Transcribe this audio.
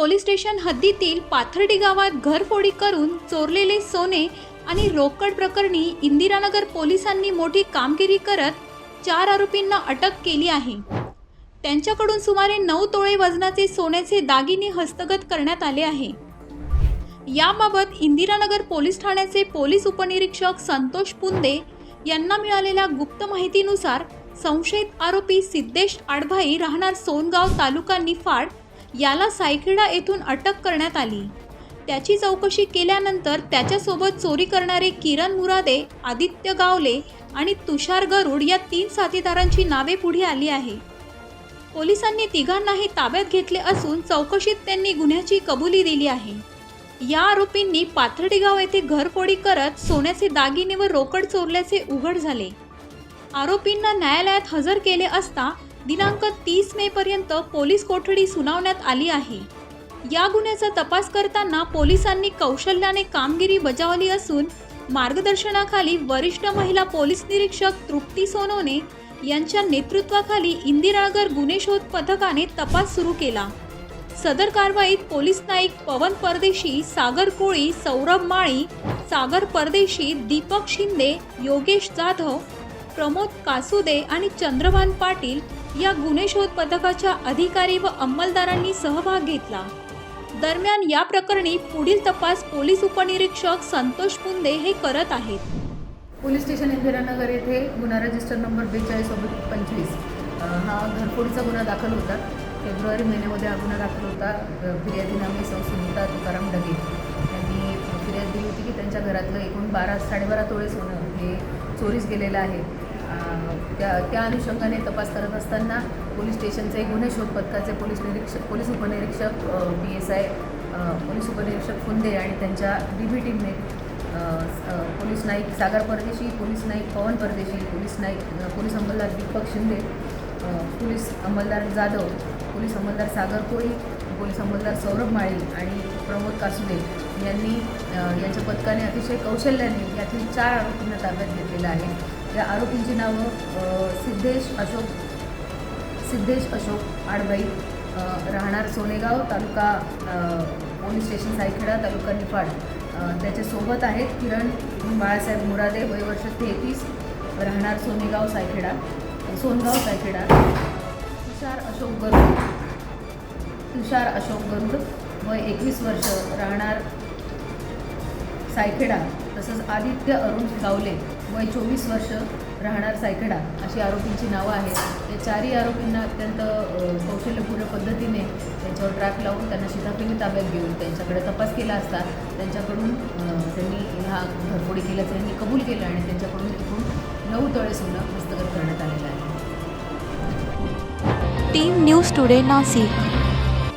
Police station हद्दीतील पाथर्डी गावात घरफोडी करून चोरलेले सोने आणि रोकड प्रकरणी इंदिरानगर पोलिसांनी मोठी कामगिरी करत चार आरोपींना अटक केली आहे. त्यांच्याकडून सुमारे नऊ तोळे वजनाचे सोन्याचे दागिने हस्तगत करण्यात आले आहे. याबाबत इंदिरानगर पोलीस ठाण्याचे पोलीस उपनिरीक्षक संतोष पुंदे यांना मिळालेल्या गुप्त माहितीनुसार संशयित आरोपी सिद्धेश आडभाई राहणार सोनगाव तालुका निफाड याला सायखेडा येथून अटक करण्यात आली. त्याची चौकशी केल्यानंतर त्याच्यासोबत चोरी करणारे किरण मुरादे आदित्य गावले आणि तुषार गरुड या तीन साथीदारांची नावे पुढे आली आहे. पोलिसांनी तिघांनाही ताब्यात घेतले असून चौकशीत त्यांनी गुन्ह्याची कबुली दिली आहे. या आरोपींनी पाथर्डीगाव येथे घरफोडी करत सोन्याचे दागिने व रोकड चोरल्याचे उघड झाले. आरोपींना न्यायालयात हजर केले असता दिनांक तीस मे पर्यंत पोलीस कोठडी सुनावण्यात आली आहे. या गुन्ह्याचा तपास करताना पोलिसांनी कौशल्याने कामगिरी बजावली असून मार्गदर्शनाखाली वरिष्ठ महिला पोलीस निरीक्षक तृप्ती सोनोने यांच्या नेतृत्वाखाली इंदिरानगर गुन्हे शोध पथकाने तपास सुरू केला. सदर कारवाईत पोलीस नाईक पवन परदेशी सागर कोळी सौरभ माळी सागर परदेशी दीपक शिंदे योगेश जाधव प्रमोद कासुदे आणि चंद्रभान पाटील या गुन्हे शोध पथकाच्या अधिकारी व अंमलदारांनी सहभाग घेतला. दरम्यान या प्रकरणी पुढील तपास पोलीस उपनिरीक्षक संतोष पुंदे हे करत आहेत. पोलीस स्टेशन इंदिरानगर येथे गुन्हा रजिस्टर नंबर बेचाळीस पंचवीस हा घरफोडीचा गुन्हा दाखल होता. फेब्रुवारी महिन्यामध्ये हा गुन्हा दाखल होता. फिर्यादी नामे सौ सुनीता तुकाराम ढगे यांनी फिर्याद दिली होती की त्यांच्या घरातलं एकूण बारा साडेबारा तोळे सोनं हे चोरीस गेलेलं आहे. त्या त्या अनुषंगाने तपास करत असताना पोलीस स्टेशनचे गुन्हे शोध पथकाचे पोलीस निरीक्षक पोलीस उपनिरीक्षक बी एस आय पोलीस उपनिरीक्षक फुंदे आणि त्यांच्या डी बी टीमने पोलीस नाईक सागर परदेशी police Naik Pawan Pardeshi police Naik police अंमलदार Deepak Shinde police अंमलदार जाधव पोलीस अंमलदार सागर कोळी पोलीस अंमलदार सौरभ माळी आणि प्रमोद कासुदे यांनी यांच्या पथकाने अतिशय कौशल्याने यातील चार आरोपींना ताब्यात घेतलेलं आहे. या आरोपींची नावं सिद्धेश अशोक सिद्धेश अशोक आडबाई राहणार सोनेगाव तालुका पोलीस स्टेशन सायखेडा तालुका निफाड. त्याच्यासोबत आहेत किरण बाळासाहेब मुरादे वय वर्ष तेहतीस राहणार सोनेगाव सायखेडा सोनगाव सायखेडा. तुषार अशोक गरुड तुषार अशोक गरुड वय एकवीस वर्ष राहणार सायखेडा तसंच आदित्य अरुण गावले. वय चोवीस वर्ष राहणार सायखेडा अशी आरोपींची नावं आहेत. या चारही आरोपींना अत्यंत कौशल्यपूर्ण पद्धतीने त्यांच्यावर ट्रॅक लावून त्यांना शिताफिनी ताब्यात घेऊन त्यांच्याकडे तपास केला असता त्यांच्याकडून त्यांनी ह्या घरफोडी केल्याचं त्यांनी कबूल केलं आणि त्यांच्याकडून एकूण नऊ तळे सोनं हस्तगत करण्यात आलेलं आहे. Team news today Nashik